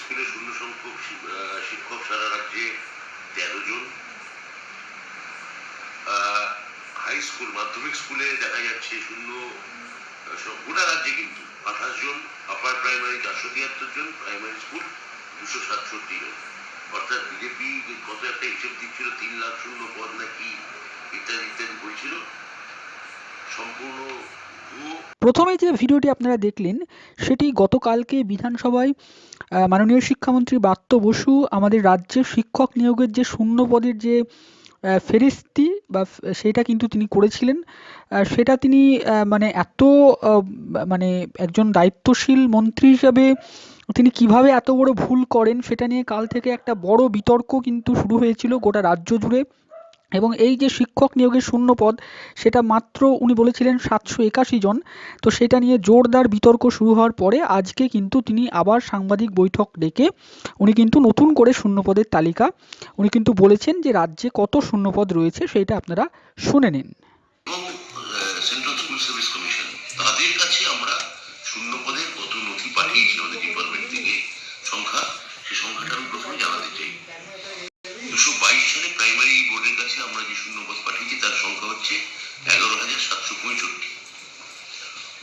স্কুলে শূন্য সংখ্যক শিক্ষক সারা রাজ্যে তেরো জন। হাই স্কুল মাধ্যমিক স্কুলে দেখা যাচ্ছে শূন্য গোটা রাজ্যে কিন্তু আঠাশ জন আপার প্রাইমারি চারশো তিয়াত্তর জন প্রাইমারি স্কুল দুশো সাতষট্টি জন। অর্থাৎ বিজেপি কত একটা হিসেব দিচ্ছিল, তিন লাখ শূন্য পদ নাকি ইত্যাদি ইত্যাদি বলছিল সম্পূর্ণ প্রথমে যে ভিডিওটি আপনারা দেখলেন, সেটি গতকালকে বিধানসভায় মাননীয় শিক্ষামন্ত্রী ব্রাত্য বসু আমাদের রাজ্যে শিক্ষক নিয়োগের যে শূন্য পদের যে ফেরিস্তি বা সেটা কিন্তু তিনি করেছিলেন। সেটা তিনি মানে এত মানে একজন দায়িত্বশীল মন্ত্রী হিসাবে তিনি কীভাবে এত বড় ভুল করেন, সেটা নিয়ে কাল থেকে একটা বড় বিতর্ক কিন্তু শুরু হয়েছিল গোটা রাজ্য জুড়ে। এবং এই যে শিক্ষক নিয়োগের শূন্য পদ সেটা মাত্র উনি বলেছিলেন সাতশো একাশি জন। তো সেটা নিয়ে জোরদার বিতর্ক শুরু হওয়ার পরে আজকে কিন্তু তিনি আবার সাংবাদিক বৈঠক ডেকে উনি কিন্তু নতুন করে শূন্যপদের তালিকা, উনি কিন্তু বলেছেন যে রাজ্যে কত শূন্যপদ রয়েছে সেটা আপনারা শুনে নিন। সংখ্যা সংখ্যাটা আমি প্রথমে জানাতে চাই। সালে প্রাইমারি বোর্ডের কাছে আমরা যে শূন্য পদ পাঠিয়েছি, তার সংখ্যা হচ্ছে এগারো হাজার সাতশো পঁয়ষট্টি।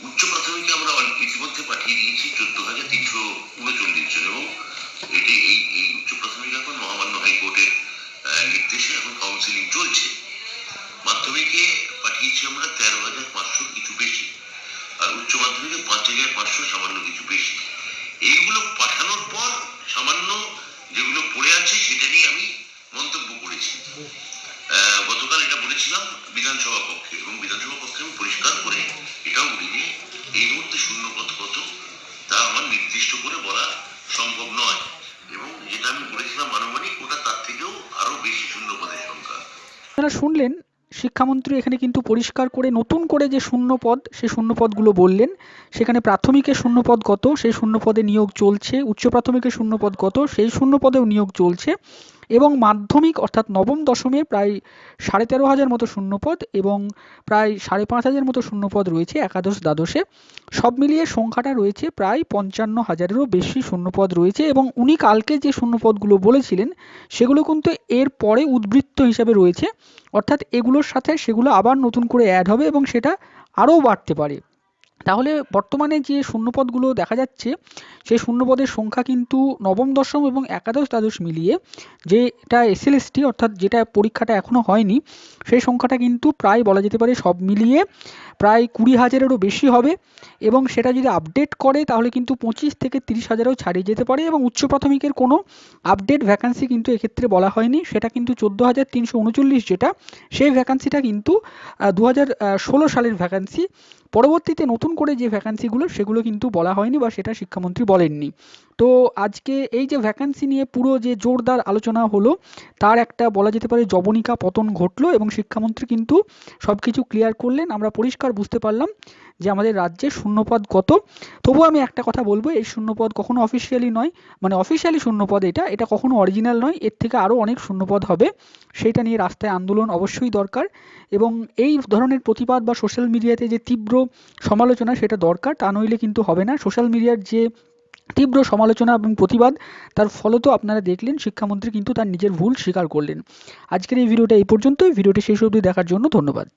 উচ্চ প্রাথমিকে আমরা ইতিমধ্যে পাঠিয়ে দিয়েছি চোদ্দ হাজার তিনশো উনচল্লিশ জন এবং এটি এই এই উচ্চ প্রাথমিক এখন মহামান্য হাইকোর্টের নির্দেশে এখন কাউন্সিলিং চলছে। মাধ্যমিকে পাঠিয়েছি আমরা তেরো হাজার পাঁচশো কিছু বেশি আর উচ্চ মাধ্যমিকে পাঁচ হাজার পাঁচশো সামান্য কিছু বেশি। এইগুলো পাঠানোর পর সামান্য যেগুলো পড়ে আছে, সেটা নিয়ে আমি মন্তব্য আহ, গতকাল এটা বলেছিলাম বিধানসভা কক্ষে এবং বিধানসভা কক্ষে আমি পরিষ্কার করে এটাও বলি যে এই মুহূর্তে শূন্য পদ কত তা আমার নির্দিষ্ট করে বলা সম্ভব নয়। এবং যেটা আমি বলেছিলাম আনুমানিক ওটা তার থেকেও আরও বেশি শূন্য পদের সংখ্যা। আপনারা শুনলেন শিক্ষামন্ত্রী এখানে কিন্তু পরিষ্কার করে নতুন করে যে শূন্য পদ সেই শূন্য পদগুলো বললেন। সেখানে প্রাথমিকের শূন্য পদ কত সেই শূন্য পদে নিয়োগ চলছে। উচ্চ প্রাথমিকের শূন্য পদ কত সেই শূন্য পদেও নিয়োগ চলছে। এবং মাধ্যমিক অর্থাৎ নবম দশমে প্রায় সাড়ে তেরো হাজার মতো শূন্যপদ এবং প্রায় সাড়ে পাঁচ হাজার মতো শূন্যপদ রয়েছে একাদশ দ্বাদশে। সব মিলিয়ে সংখ্যাটা রয়েছে প্রায় পঞ্চান্ন হাজারেরও বেশি শূন্যপদ রয়েছে এবং উনি কালকে যে শূন্যপদগুলো বলেছিলেন, সেগুলো কিন্তু এর পরে উদ্বৃত্ত হিসাবে রয়েছে। অর্থাৎ এগুলোর সাথে সেগুলো আবার নতুন করে অ্যাড হবে এবং সেটা আরও বাড়তে পারে। তাহলে বর্তমানে যে শূন্যপদগুলো দেখা যাচ্ছে, সেই শূন্যপদের সংখ্যা কিন্তু নবম, দশম এবং একাদশ দ্বাদশ মিলিয়ে যেটা এসএলএসটি অর্থাৎ যেটা পরীক্ষাটা এখনও হয়নি, সেই সংখ্যাটা কিন্তু প্রায় বলা যেতে পারে সব মিলিয়ে প্রায় কুড়ি হাজারেরও বেশি হবে এবং সেটা যদি আপডেট করে তাহলে কিন্তু পঁচিশ থেকে তিরিশ হাজারেও ছাড়িয়ে যেতে পারে এবং উচ্চ প্রাথমিকের কোনো আপডেট ভ্যাকান্সি কিন্তু এক্ষেত্রে বলা হয়নি। সেটা কিন্তু চোদ্দ হাজার তিনশো উনচল্লিশ যেটা, সেই ভ্যাকান্সিটা কিন্তু দু হাজার ষোলো সালের ভ্যাকান্সি পরবর্তীতে নতুন করে যে ভ্যাকান্সিগুলো সেগুলো কিন্তু বলা হয়নি বা সেটা শিক্ষামন্ত্রী বলেননি। তো আজকে এই যে ভ্যাকান্সি নিয়ে পুরো যে জোরদার আলোচনা হলো, তার একটা বলা যেতে পারে জবনিকা পতন ঘটলো এবং শিক্ষামন্ত্রী কিন্তু সব কিছু ক্লিয়ার করলেন। আমরা পরিষ্কার বুঝতে পারলাম যে আমাদের রাজ্যে শূন্যপদ কত। তবুও আমি একটা কথা বলব, এই শূন্যপদ কখনো অফিসিয়ালি নয় মানে অফিসিয়ালি শূন্যপদ এটা এটা কখনো অরিজিনাল নয়, এর থেকে আরও অনেক শূন্যপদ হবে, সেইটা নিয়ে রাস্তায় আন্দোলন অবশ্যই দরকার এবং এই ধরনের প্রতিবাদ বা সোশ্যাল মিডিয়াতে যে তীব্র সমালোচনা সেটা দরকার, তা নইলে কিন্তু হবে না। সোশ্যাল মিডিয়ার যে তীব্র সমালোচনা এবং প্রতিবাদ। তার ফলত আপনারা দেখলেন, শিক্ষামন্ত্রী কিন্তু তার নিজের ভুল স্বীকার করলেন। আজকের এই ভিডিওটা এই পর্যন্তই। ভিডিওটি শেষ অবধি দেখার জন্য ধন্যবাদ।